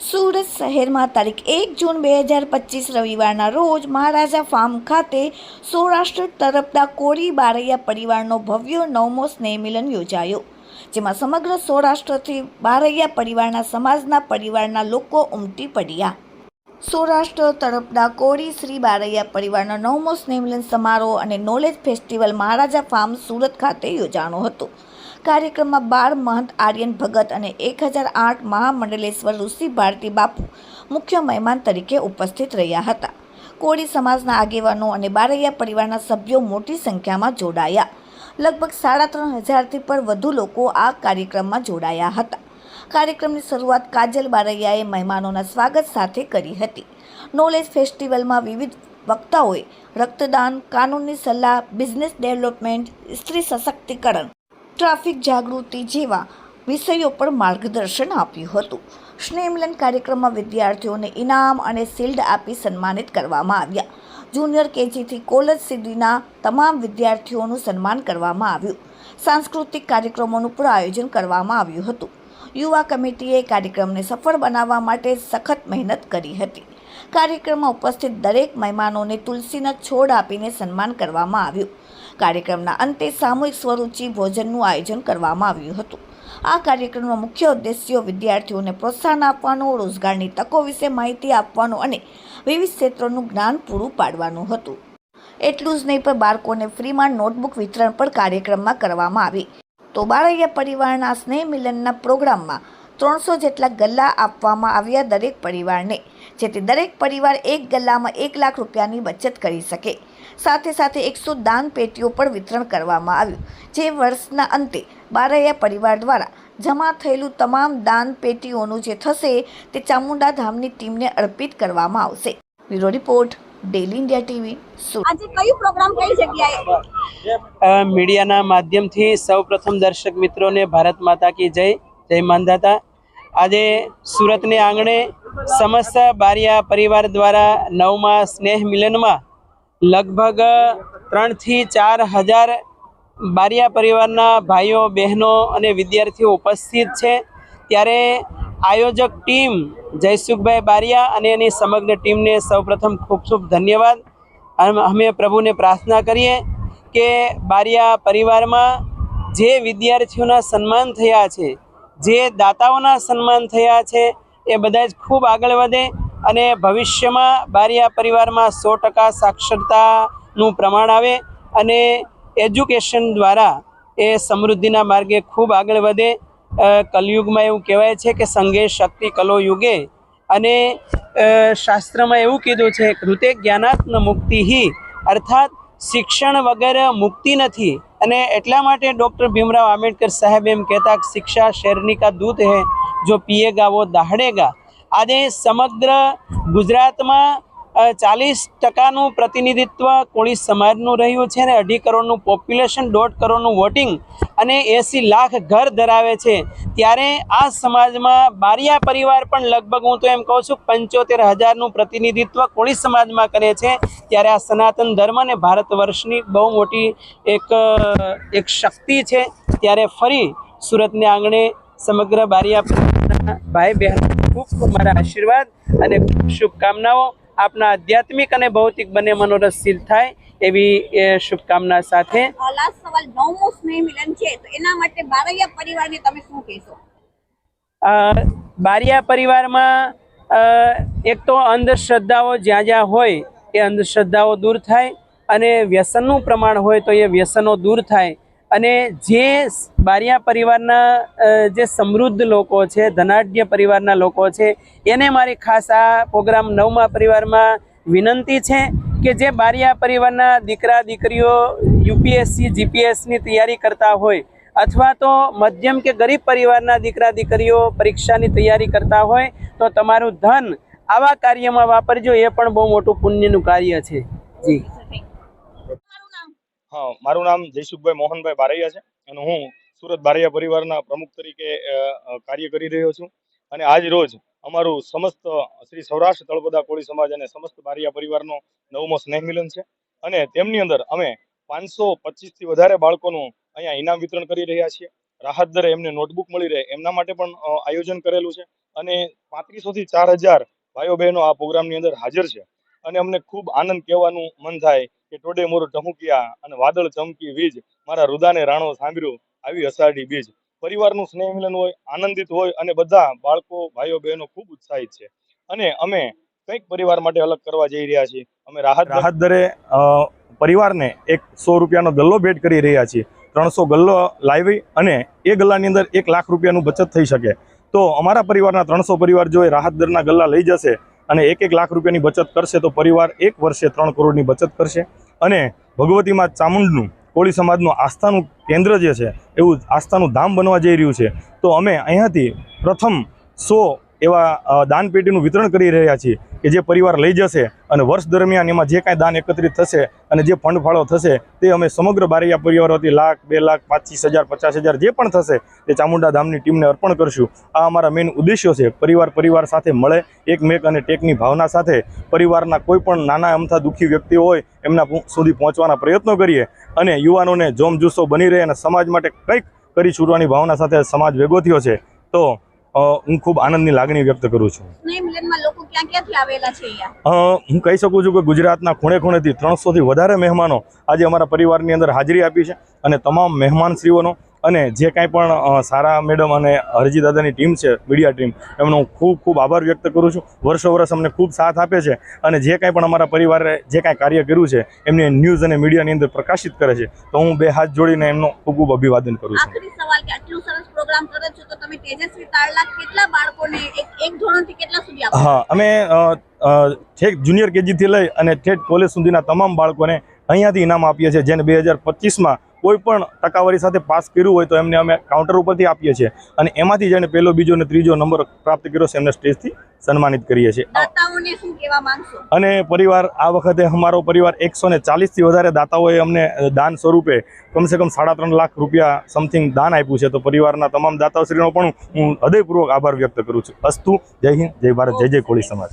સુરત શહેરમાં તારીખ એક જૂન બે હજાર પચીસ રવિવારના રોજ મહારાજા ફાર્મ ખાતે સૌરાષ્ટ્ર તરફના કોળી બારૈયા પરિવારનો ભવ્ય નવમો સ્નેહ મિલન યોજાયો, જેમાં સમગ્ર સૌરાષ્ટ્રથી બારૈયા પરિવારના સમાજના પરિવારના લોકો ઉમટી પડ્યા. સૌરાષ્ટ્ર તરફના કોળી શ્રી બારૈયા પરિવારનો નવમો સ્નેહમિલન સમારોહ અને knowledge festival Maharaja farm Surat ખાતે યોજાણો હતો. કાર્યક્રમમાં બાળ મહંત આર્યન ભગત અને એક હજાર આઠ મહામંડલેશ્વર ઋષિ ભારતી બાપુ મુખ્ય મહેમાન તરીકે ઉપસ્થિત રહ્યા હતા. કોળી સમાજના આગેવાનો અને બારૈયા પરિવારના સભ્યો મોટી સંખ્યામાં જોડાયા. લગભગ સાડા ત્રણ હજારથી પણ વધુ લોકો આ કાર્યક્રમમાં જોડાયા હતા. કાર્યક્રમની શરૂઆત કાજલ બારૈયાએ મહેમાનોના સ્વાગત સાથે કરી હતી. નોલેજ ફેસ્ટિવલમાં વિવિધ વક્તાઓએ રક્તદાન, કાનૂની સલાહ, બિઝનેસ ડેવલપમેન્ટ, સ્ત્રી સશક્તિકરણ, ટ્રાફિક જાગૃતિ જેવા વિષયો પર માર્ગદર્શન આપ્યું હતું. સ્નેહમિલન કાર્યક્રમમાં વિદ્યાર્થીઓને ઇનામ અને શિલ્ડ આપી સન્માનિત કરવામાં આવ્યા. જુનિયર કેજીથી કોલેજ સુધીના તમામ વિદ્યાર્થીઓનું સન્માન કરવામાં આવ્યું. સાંસ્કૃતિક કાર્યક્રમોનું પણ આયોજન કરવામાં આવ્યું હતું. યુવા કમિટીએ કાર્યક્રમને સફળ બનાવવા માટે સખત મહેનત કરી હતી. કાર્યક્રમમાં ઉપસ્થિત દરેક મહેમાનોને તુલસીના છોડ આપીને સન્માન કરવામાં આવ્યું. કાર્યક્રમના અંતે સામૂહિક સ્વરૂચિ ભોજનનું આયોજન કરવામાં આવ્યું હતું. આ કાર્યક્રમનો મુખ્ય ઉદ્દેશ્ય વિદ્યાર્થીઓને પ્રોત્સાહન આપવાનો, રોજગારની તકો વિશે માહિતી આપવાનો અને વિવિધ ક્ષેત્રોનું જ્ઞાન પૂરું પાડવાનું હતું. એટલું જ નહીં પણ બાળકોને ફ્રીમાં નોટબુક વિતરણ પણ કાર્યક્રમમાં કરવામાં આવી. તો બાળૈયા પરિવારના સ્નેહ મિલનના પ્રોગ્રામમાં ત્રણસો જેટલા ગલ્લા આપવામાં આવ્યા દરેક પરિવારને, જેથી દરેક પરિવાર એક ગલ્લામાં એક લાખ રૂપિયાની બચત કરી શકે. સાથે સાથે એકસો દાન પેટીઓ પણ વિતરણ કરવામાં આવ્યું, જે વર્ષના અંતે બારૈયા પરિવાર દ્વારા જમા થયેલું તમામ દાન પેટીઓનું જે થશે તે ચામુંડા ધામની ટીમને અર્પિત કરવામાં આવશે. Bureau report. Daily India TV આજે કયું પ્રોગ્રામ કઈ જગ્યાએ? મીડિયાના માધ્યમથી સૌપ્રથમ દર્શક મિત્રોને ભારત માતા કી જય જય માંધાતા આજે સુરતને આંગણે સમસ્ત બારિયા પરિવાર દ્વારા નવમા સ્નેહ મિલનમાં લગભગ ત્રણથી ચાર હજાર બારિયા પરિવારના ભાઈઓ બહેનો અને વિદ્યાર્થીઓ ઉપસ્થિત છે. ત્યારે આયોજક ટીમ જયસુખભાઈ બારિયા અને એની સમગ્ર ટીમને સૌપ્રથમ ખૂબ ખૂબ ધન્યવાદ. અમે પ્રભુને પ્રાર્થના કરીએ કે બારિયા પરિવારમાં જે વિદ્યાર્થીઓના સન્માન થયા છે, જે દાતાઓના સન્માન થયા છે, એ બધા જ ખૂબ આગળ વધે અને ભવિષ્યમાં બારિયા પરિવારમાં સો ટકા સાક્ષરતાનું પ્રમાણ આવે અને એજ્યુકેશન દ્વારા એ સમૃદ્ધિના માર્ગે ખૂબ આગળ વધે. કલયુગમાં એવું કહેવાય છે કે સંગે શક્તિ કલો યુગે. અને શાસ્ત્રમાં એવું કીધું છે, કૃતે જ્ઞાનાત્મ મુક્તિ અર્થાત, શિક્ષણ વગર મુક્તિ નથી. અને એટલા માટે ડૉક્ટર ભીમરાવ આંબેડકર સાહેબ એમ કહેતા શિક્ષા શેરની કા દૂત હે, જો પીએગા વો દહાડેગા. આજે સમગ્ર ગુજરાતમાં ચાલીસ ટકાનું પ્રતિનિધિત્વ કોળી સમાજનું રહ્યું છે ને અઢી કરોડનું પોપ્યુલેશન દોઢ કરોડનું વોટિંગ અને એંસી લાખ ઘર ધરાવે છે. ત્યારે આ સમાજમાં બારિયા પરિવાર પણ લગભગ હું તો એમ કહું છું પંચોતેર હજારનું પ્રતિનિધિત્વ કોળી સમાજમાં કરે છે. ત્યારે આ સનાતન ધર્મ અને ભારત વર્ષની બહુ મોટી એક એક શક્તિ છે. ત્યારે ફરી સુરતને આંગણે સમગ્ર બારિયા ભાઈ બહેન ખૂબ ખૂબ મારા આશીર્વાદ અને ખૂબ શુભકામનાઓ. આપના આધ્યાત્મિક અને ભૌતિક બંને મનોરથ થાય. એવી શુભકામના સાથે. લાસ્ટ સવાલ નવમો સ્નેહ મિલન છે તો એના માટે બારૈયા પરિવારને તમે શું કહેશો? બારિયા પરિવારમાં એક તો અંધશ્રદ્ધાઓ જ્યાં જ્યાં હોય એ અંધશ્રદ્ધાઓ દૂર થાય અને વ્યસનનું પ્રમાણ હોય તો એ વ્યસનો દૂર થાય. અને જે બારિયા પરિવારના જે સમૃદ્ધ લોકો છે ધનાઢ્ય પરિવારના લોકો છે એને મારી ખાસ આ પ્રોગ્રામ નવમા પરિવારમાં વિનંતી છે. કે જે બારિયા પરિવારના દીકરા, દીકરીઓ યુપીએસસી, જીપીએસની તૈયારી કરતા હોય અથવા તો મધ્યમ કે ગરીબ પરિવારના દીકરા, દીકરીઓ પરીક્ષાની તૈયારી કરતા હોય, તો તમારું ધન આવા કાર્યમાં વાપરજો. એ પણ બહુ મોટું પુણ્યનું કાર્ય છે. જી. હા, મારું નામ જયસુખભાઈ મોહનભાઈ બારૈયા છે અને હું સુરત બારૈયા પરિવારના પ્રમુખ તરીકે કાર્ય કરી રહ્યો છું. અને આજ રોજ અમારું સમસ્ત શ્રી સૌરાષ્ટ્ર તળપદા કોળી સમાજ અને સમસ્ત બારિયા પરિવારનો નવમો સ્નેહ મિલન છે. અને તેમની અંદર અમે પાંચસો પચીસથી વધારે બાળકોનું અહીંયા ઇનામ વિતરણ કરી રહ્યા છીએ. રાહત દરે એમને નોટબુક મળી રહે, એમના માટે પણ આયોજન કરેલું છે. અને પાંત્રીસોથી ચાર હજાર ભાઈઓ બહેનો આ પ્રોગ્રામની અંદર હાજર છે. અને અમને ખૂબ આનંદ કહેવાનું મન થાય કે ટોડે મોર ટમુકિયા અને વાદળ ચમકી વીજ મારા રુદાને રાણો સાંભળ્યું, આવી અષાઢી બીજ. પરિવારનું સ્નેહ મિલન હોય, આનંદિત હોય અને બધા બાળકો, ભાઈઓ, બહેનો ખૂબ ઉત્સાહિત છે. અને અમે કંઈક પરિવાર માટે અલગ કરવા જઈ રહ્યા છીએ. અમે રાહત રાહત દરે પરિવારને એક સો રૂપિયાનો ગલ્લો ભેટ કરી રહ્યા છીએ. ત્રણસો ગલ્લો લાવી અને એ ગલ્લાની અંદર એક લાખ રૂપિયાનું બચત થઈ શકે. તો અમારા પરિવારના ત્રણસો પરિવાર જો એ રાહત દરના ગલ્લા લઈ જશે અને એક એક લાખ રૂપિયાની બચત કરશે, તો પરિવાર એક વર્ષે ત્રણ કરોડની બચત કરશે. અને ભગવતીમાં ચામુંડનું કોળી સમાજનું આસ્થાનું કેન્દ્ર જે છે, એવું આસ્થાનું ધામ બનવા જઈ રહ્યું છે. તો અમે અહીંયાથી પ્રથમ સો એવા દાનપેટીનું વિતરણ કરી રહ્યા છીએ. કે જે પરિવાર લઈ જશે અને વર્ષ દરમિયાન એમાં જે કાંઈ દાન એકત્રિત થશે અને જે ફંડ ફાળો થશે તે અમે સમગ્ર બારૈયા પરિવારોથી લાખ, બે લાખ પાંચીસ હજાર, પચાસ હજાર જે પણ થશે તે ચામુંડા ધામની ટીમને અર્પણ કરશું. આ અમારા મેઇન ઉદ્દેશ્યો છે. પરિવાર પરિવાર સાથે મળે, એકમેક અને ટેકની ભાવના સાથે પરિવારના કોઈ પણ નાના અમથા દુઃખી વ્યક્તિઓ હોય એમના સુધી પહોંચવાના પ્રયત્નો કરીએ અને યુવાનોને જોમજુસ્સો બની રહે અને સમાજ માટે કંઈક કરી છૂટવાની ભાવના સાથે સમાજ ભેગો થયો છે. તો હું ખૂબ આનંદની લાગણી વ્યક્ત કરું છું. હું કહી શકું છું કે ગુજરાતના ખૂણે ખૂણેથી ત્રણસોથી વધારે મહેમાનો આજે અમારા પરિવારની અંદર હાજરી આપી છે અને તમામ મહેમાનશ્રીઓનો અને જે કાંઈ પણ સારા મેડમ અને હરજી દાદાની ટીમ છે મીડિયા ટીમ એમનો હું ખૂબ ખૂબ આભાર વ્યક્ત કરું છું. વર્ષો વર્ષ અમને ખૂબ સાથ આપે છે અને જે કાંઈ પણ અમારા પરિવારે જે કાંઈ કાર્ય કર્યું છે એમને ન્યૂઝ અને મીડિયાની અંદર પ્રકાશિત કરે છે તો હું બે હાથ જોડીને એમનો ખૂબ ખૂબ અભિવાદન કરું છું. હા અમે ઠેક જુનિયર કેજીથી લઈ અને ઠેઠ કોલેજ સુધીના તમામ બાળકોને અહીંયાથી ઇનામ આપીએ છીએ જેને બે હજાર પચીસમાં કોઈ પણ ટકાવારી સાથે પાસ કર્યું હોય તો એમને અમે કાઉન્ટર ઉપરથી આપીએ છીએ. અને એમાંથી જેને પહેલો બીજો અને ત્રીજો નંબર પ્રાપ્ત કર્યો છે એમને સ્ટેજથી સન્માનિત કરીએ છીએ. અને પરિવાર આ વખતે અમારો પરિવાર એકસો ને ચાલીસથી વધારે દાતાઓએ અમને દાન સ્વરૂપે કમસે કમ સાડા ત્રણ લાખ રૂપિયા સમથિંગ દાન આપ્યું છે. તો પરિવારના તમામ દાતાશ્રીનો પણ હું હૃદયપૂર્વક આભાર વ્યક્ત કરું છું. અસ્તુ જય હિન્દ જય ભારત જય જય કોળી સમાજ.